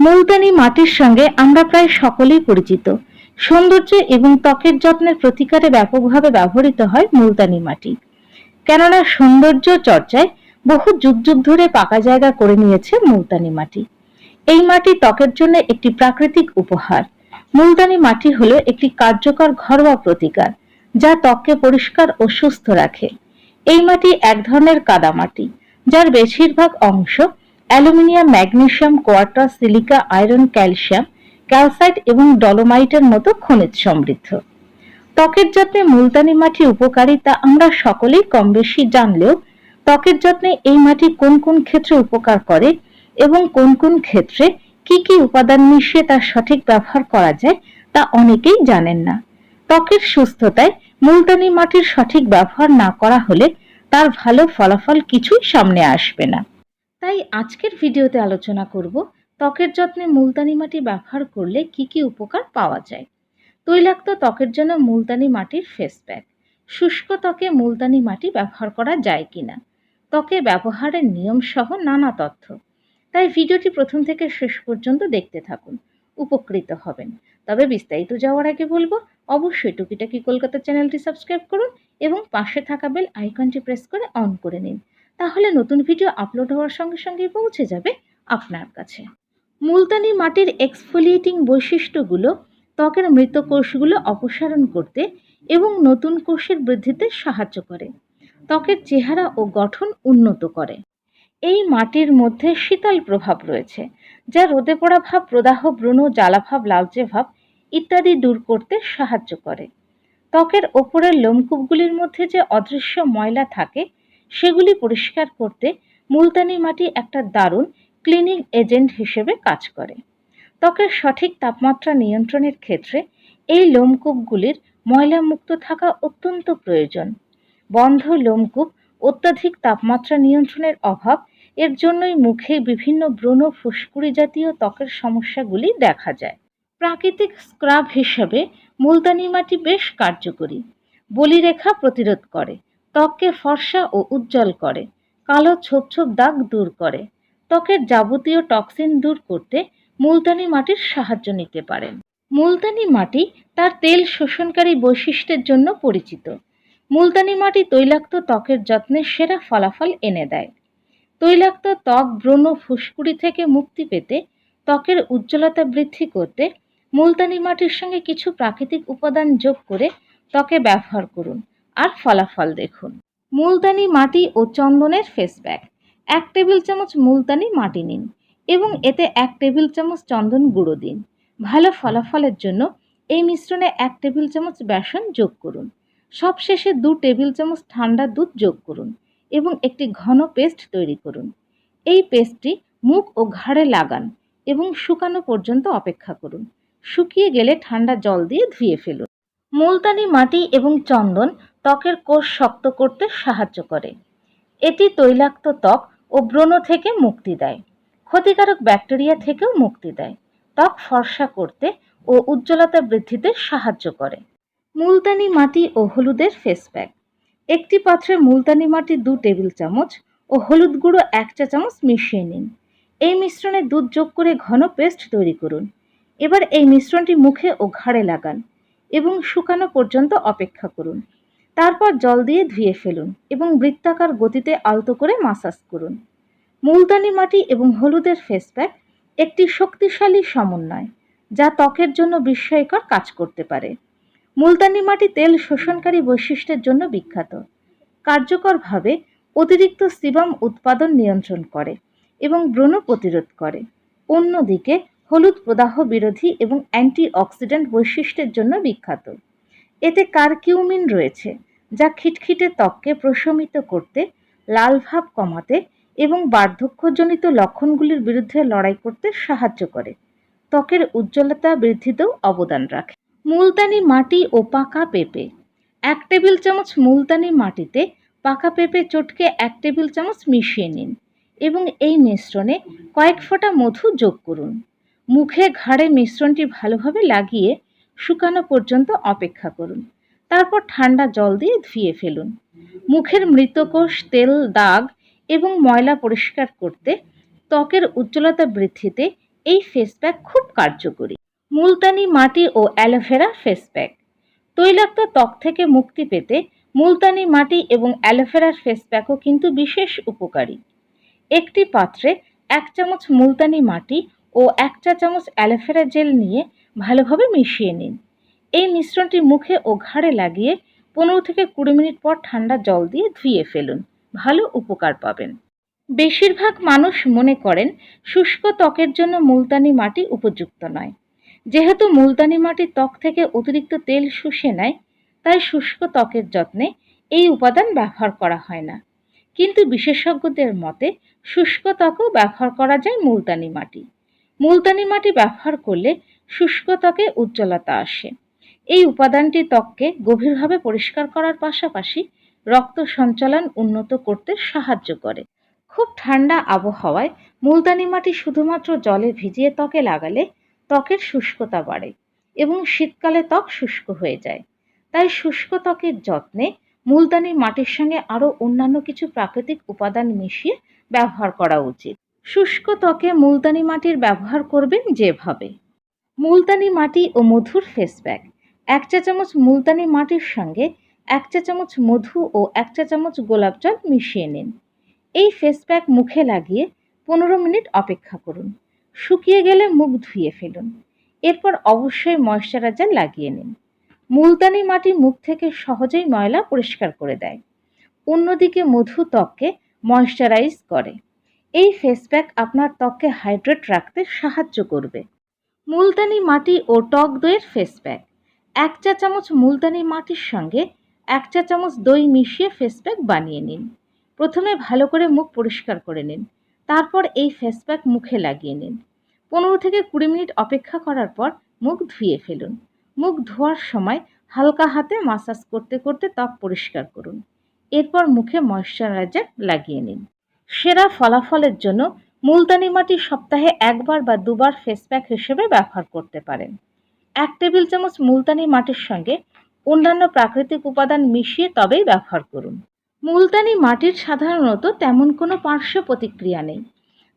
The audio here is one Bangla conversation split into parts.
মুলতানি মাটির সঙ্গে আমরা প্রায় সকলেই পরিচিত। সৌন্দর্য এবং ত্বকের যত্নের প্রতিকারে ব্যাপকভাবে ব্যবহৃত হয় মুলতানি মাটি। কেননা সৌন্দর্য চর্চায় বহু যুগ যুগ ধরে পাকা জায়গা করে নিয়েছে মুলতানি মাটি। এই মাটি ত্বকের জন্য একটি প্রাকৃতিক উপহার। মুলতানি মাটি হলো একটি কার্যকর ঘরোয়া প্রতিকার, যা ত্বককে পরিষ্কার ও সুস্থ রাখে। এই মাটি এক ধরনের কাদামাটি যার বেশিরভাগ অংশ aluminium, magnesium, quarter, silica, iron, calcium, calcite এবং ডলোমাইটের মতো খনিজ সমৃদ্ধ। ত্বকের যত্নে মুলতানি মাটি উপকারী তা আমরা সকলেই কম বেশি জানলেও ত্বকের যত্নে এই মাটি কোন কোন ক্ষেত্রে উপকার করে এবং কোন কোন ক্ষেত্রে কি কি উপাদান মিশিয়ে তার সঠিক ব্যবহার করা যায় তা অনেকেই জানেন না। ত্বকের সুস্থতায় মুলতানি মাটির সঠিক ব্যবহার না করা হলে তার ভালো ফলাফল কিছুই সামনে আসবে না। তাই আজকের ভিডিওতে আলোচনা করব ত্বকের যত্নে মুলতানি মাটি ব্যবহার করলে কি কি উপকার পাওয়া যায়। তৈলাক্ত ত্বকের জন্য মুলতানি মাটির ফেস প্যাক শুষ্ক ত্বকে মুলতানি মাটি ব্যবহার করা যায় কিনা? ত্বকে ব্যবহারের নিয়ম সহ নানা তথ্য। তাই ভিডিওটি প্রথম থেকে শেষ পর্যন্ত দেখতে থাকুন, উপকৃত হবেন। তবে বিস্তারিত যাওয়ার আগে বলব, অবশ্যই টুকিটাকি কলকাতা চ্যানেলটি সাবস্ক্রাইব করুন এবং পাশে থাকা বেল আইকনটি প্রেস করে অন করে নিন। তাহলে নতুন ভিডিও আপলোড হওয়ার সঙ্গে সঙ্গে পৌঁছে যাবে আপনার কাছে। মুলতানি মাটির এক্সফোলিয়েটিং বৈশিষ্ট্যগুলো, ত্বকের মৃত কোষগুলো অপসারণ করতে এবং নতুন কোষের বৃদ্ধিতে সাহায্য করে। ত্বকের চেহারা ও গঠন উন্নত করে। এই মাটির মধ্যে শীতল প্রভাব রয়েছে, যা রোদে পড়া ভাব, প্রদাহ ব্রণ জ্বালাভাব লালচে ভাব ইত্যাদি দূর করতে সাহায্য করে। ত্বকের ওপরের লোমকূপগুলির মধ্যে যে অদৃশ্য ময়লা থাকে, সেগুলি পরিষ্কার করতে মুলতানি মাটি একটা দারুণ ক্লিনিং এজেন্ট হিসেবে কাজ করে। ত্বকের সঠিক তাপমাত্রা নিয়ন্ত্রণের ক্ষেত্রে এই লোমকূপগুলির ময়লামুক্ত থাকা অত্যন্ত প্রয়োজন। বন্ধ লোমকূপ অত্যাধিক তাপমাত্রা নিয়ন্ত্রণের অভাব, এর জন্যই মুখে বিভিন্ন ব্রণ ফুসকুড়ি জাতীয় ত্বকের সমস্যাগুলি দেখা যায়। প্রাকৃতিক স্ক্রাব হিসাবে মুলতানি মাটি বেশ কার্যকরী। বলিরেখা প্রতিরোধ করে, ত্বককে ফর্সা ও উজ্জ্বল করে, কালো ছোপ ছোপ দাগ দূর করে। ত্বকের যাবতীয় টক্সিন দূর করতে মুলতানি মাটির সাহায্য নিতে পারেন। মুলতানি মাটি তার তেল শোষণকারী বৈশিষ্ট্যের জন্য পরিচিত। মুলতানি মাটি তৈলাক্ত ত্বকের যত্নে সেরা ফলাফল এনে দেয়। তৈলাক্ত ত্বক ব্রণ ফুসকুড়ি থেকে মুক্তি পেতে ত্বকের উজ্জ্বলতা বৃদ্ধি করতে মুলতানি মাটির সঙ্গে কিছু প্রাকৃতিক উপাদান যোগ করে ত্বকে ব্যবহার করুন আর ফলাফল দেখুন। মুলতানি মাটি ও চন্দনের ফেস প্যাক এক টেবিল চামচ মুলতানি মাটি নিন এবং এতে এক টেবিল চামচ চন্দন গুঁড়ো দিন। ভালো ফলাফলের জন্য এই মিশ্রণে এক টেবিল চামচ বেসন যোগ করুন। সবশেষে দু টেবিল চামচ ঠান্ডা দুধ যোগ করুন এবং একটি ঘন পেস্ট তৈরি করুন। এই পেস্টটি মুখ ও ঘাড়ে লাগান এবং শুকানো পর্যন্ত অপেক্ষা করুন। শুকিয়ে গেলে ঠান্ডা জল দিয়ে ধুয়ে ফেলুন। মুলতানি মাটি এবং চন্দন ত্বকের কোষ শক্ত করতে সাহায্য করে। এটি তৈলাক্ত ত্বক ও ব্রণ থেকে মুক্তি দেয়। ক্ষতিকারক ব্যাকটেরিয়া থেকেও মুক্তি দেয়। ত্বক ফর্সা করতে ও উজ্জ্বলতা বৃদ্ধিতে সাহায্য করে। মুলতানি মাটি ও হলুদের ফেস প্যাক একটি পাত্রে মুলতানি মাটি দু টেবিল চামচ ও হলুদ গুঁড়ো এক চা চামচ মিশিয়ে নিন। এই মিশ্রণে দুধ যোগ করে ঘন পেস্ট তৈরি করুন। এবার এই মিশ্রণটি মুখে ও ঘাড়ে লাগান এবং শুকানো পর্যন্ত অপেক্ষা করুন। তারপর জল দিয়ে ধুয়ে ফেলুন এবং বৃত্তাকার গতিতে আলতো করে মাসাজ করুন। মুলতানি মাটি এবং হলুদের ফেস প্যাক একটি শক্তিশালী সমন্বয় যা ত্বকের জন্য বিস্ময়কর কাজ করতে পারে। মুলতানি মাটি তেল শোষণকারী বৈশিষ্ট্যের জন্য বিখ্যাত। কার্যকরভাবে অতিরিক্ত সিবাম উৎপাদন নিয়ন্ত্রণ করে এবং ব্রণ প্রতিরোধ করে। অন্যদিকে হলুদ প্রদাহ বিরোধী এবং অ্যান্টিঅক্সিডেন্ট বৈশিষ্ট্যের জন্য বিখ্যাত। এতে কারকিউমিন রয়েছে, যা খিটখিটে ত্বককে প্রশমিত করতে, লাল ভাব কমাতে এবং বার্ধক্যজনিত লক্ষণগুলির বিরুদ্ধে লড়াই করতে সাহায্য করে। ত্বকের উজ্জ্বলতা বৃদ্ধিতেও অবদান রাখে। মুলতানি মাটি ও পাকা পেঁপে। এক টেবিল চামচ মুলতানি মাটিতে পাকা পেঁপে চটকে এক টেবিল চামচ মিশিয়ে নিন এবং এই মিশ্রণে কয়েক ফোঁটা মধু যোগ করুন। মুখে ঘাড়ে মিশ্রণটি ভালোভাবে লাগিয়ে শুকানো পর্যন্ত অপেক্ষা করুন। তারপর ঠান্ডা জল দিয়ে ধুয়ে ফেলুন। মুখের মৃতকোষ, তেল, দাগ এবং ময়লা পরিষ্কার করতে ত্বকের উজ্জ্বলতা বৃদ্ধিতে এই ফেস প্যাক খুব কার্যকরী। মুলতানি মাটি ও অ্যালোভেরা ফেস প্যাক তৈলাক্ত ত্বক থেকে মুক্তি পেতে মুলতানি মাটি এবং অ্যালোভেরার ফেস প্যাকও কিন্তু বিশেষ উপকারী। একটি পাত্রে এক চামচ মুলতানি মাটি ও এক চা চামচ অ্যালোভেরা জেল নিয়ে ভালোভাবে মিশিয়ে নিন। এই মিশ্রণটি মুখে ও ঘাড়ে লাগিয়ে পনেরো থেকে কুড়ি মিনিট পর ঠান্ডা জল দিয়ে ধুয়ে ফেলুন। ভালো উপকার পাবেন। বেশিরভাগ মানুষ মনে করেন শুষ্ক ত্বকের জন্য মুলতানি মাটি উপযুক্ত নয়। যেহেতু মুলতানি মাটি ত্বক থেকে অতিরিক্ত তেল শুষে নেয়, তাই শুষ্ক ত্বকের যত্নে এই উপাদান ব্যবহার করা হয় না। কিন্তু বিশেষজ্ঞদের মতে শুষ্ক ত্বকও ব্যবহার করা যায় মুলতানি মাটি। মুলতানি মাটি ব্যবহার করলে শুষ্ক ত্বকে উজ্জ্বলতা আসে। এই উপাদানটি ত্বককে গভীরভাবে পরিষ্কার করার পাশাপাশি রক্ত সঞ্চালন উন্নত করতে সাহায্য করে। খুব ঠান্ডা আবহাওয়ায় মুলতানি মাটি শুধুমাত্র জলে ভিজিয়ে ত্বকে লাগালে ত্বকের শুষ্কতা বাড়ে এবং শীতকালে ত্বক শুষ্ক হয়ে যায়। তাই শুষ্ক ত্বকের যত্নে মুলতানি মাটির সঙ্গে আরও অন্যান্য কিছু প্রাকৃতিক উপাদান মিশিয়ে ব্যবহার করা উচিত। শুষ্ক ত্বকে মুলতানি মাটির ব্যবহার করবেন যেভাবে। মুলতানি মাটি ও মধুর ফেস প্যাক এক চা চামচ মুলতানি মাটির সঙ্গে এক চা চামচ মধু ও এক চা চামচ গোলাপ জল মিশিয়ে নিন। এই ফেস প্যাক মুখে লাগিয়ে পনেরো মিনিট অপেক্ষা করুন। শুকিয়ে গেলে মুখ ধুয়ে ফেলুন। এরপর অবশ্যই ময়শ্চারাইজার লাগিয়ে নিন। মুলতানি মাটি মুখ থেকে সহজেই ময়লা পরিষ্কার করে দেয়। অন্যদিকে মধু ত্বককে ময়শ্চারাইজ করে। এই ফেস প্যাক আপনার ত্বককে হাইড্রেট রাখতে সাহায্য করবে। মুলতানি মাটি ও টক দইয়ের ফেস প্যাক এক চা চামচ মুলতানি মাটির সঙ্গে এক চা চামচ দই মিশিয়ে ফেস প্যাক বানিয়ে নিন। প্রথমে ভালো করে মুখ পরিষ্কার করে নিন। তারপর এই ফেস প্যাক মুখে লাগিয়ে নিন। পনেরো থেকে কুড়ি মিনিট অপেক্ষা করার পর মুখ ধুয়ে ফেলুন। মুখ ধোয়ার সময় হালকা হাতে মাসাজ করতে করতে ত্বক পরিষ্কার করুন। এরপর মুখে ময়শ্চারাইজার লাগিয়ে নিন। সেরা ফলাফলের জন্য মুলতানি মাটি সপ্তাহে একবার বা দুবার ফেস প্যাক হিসেবে ব্যবহার করতে পারেন। এক টেবিল চামচ মুলতানি মাটির সঙ্গে অন্যান্য প্রাকৃতিক উপাদান মিশিয়ে তবেই ব্যবহার করুন। মুলতানি মাটির সাধারণত তেমন কোনো পার্শ্ব প্রতিক্রিয়া নেই।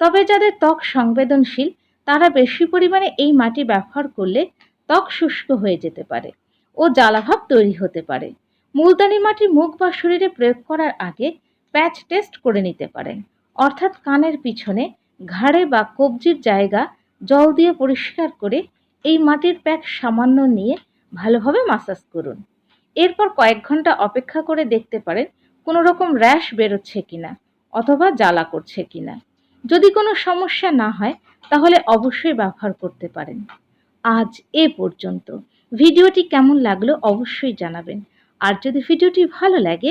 তবে যাদের ত্বক সংবেদনশীল, তারা বেশি পরিমাণে এই মাটি ব্যবহার করলে ত্বক শুষ্ক হয়ে যেতে পারে ও জ্বালাভাব তৈরি হতে পারে। মুলতানি মাটি মুখ বা শরীরে প্রয়োগ করার আগে প্যাচ টেস্ট করে নিতে পারেন অর্থাৎ কানের পিছনে ঘাড়ে বা কবজির জায়গা জল দিয়ে পরিষ্কার করে এই মাটির প্যাক সামান্য নিয়ে ভালোভাবে মাসাজ করুন। এরপর কয়েক ঘণ্টা অপেক্ষা করে দেখতে পারেন কোনো রকম র্যাশ বেরোচ্ছে কিনা অথবা জ্বালা করছে কিনা। যদি কোনো সমস্যা না হয় তাহলে অবশ্যই ব্যবহার করতে পারেন। আজ এ পর্যন্ত। ভিডিওটি কেমন লাগল অবশ্যই জানাবেন। আর যদি ভিডিওটি ভালো লাগে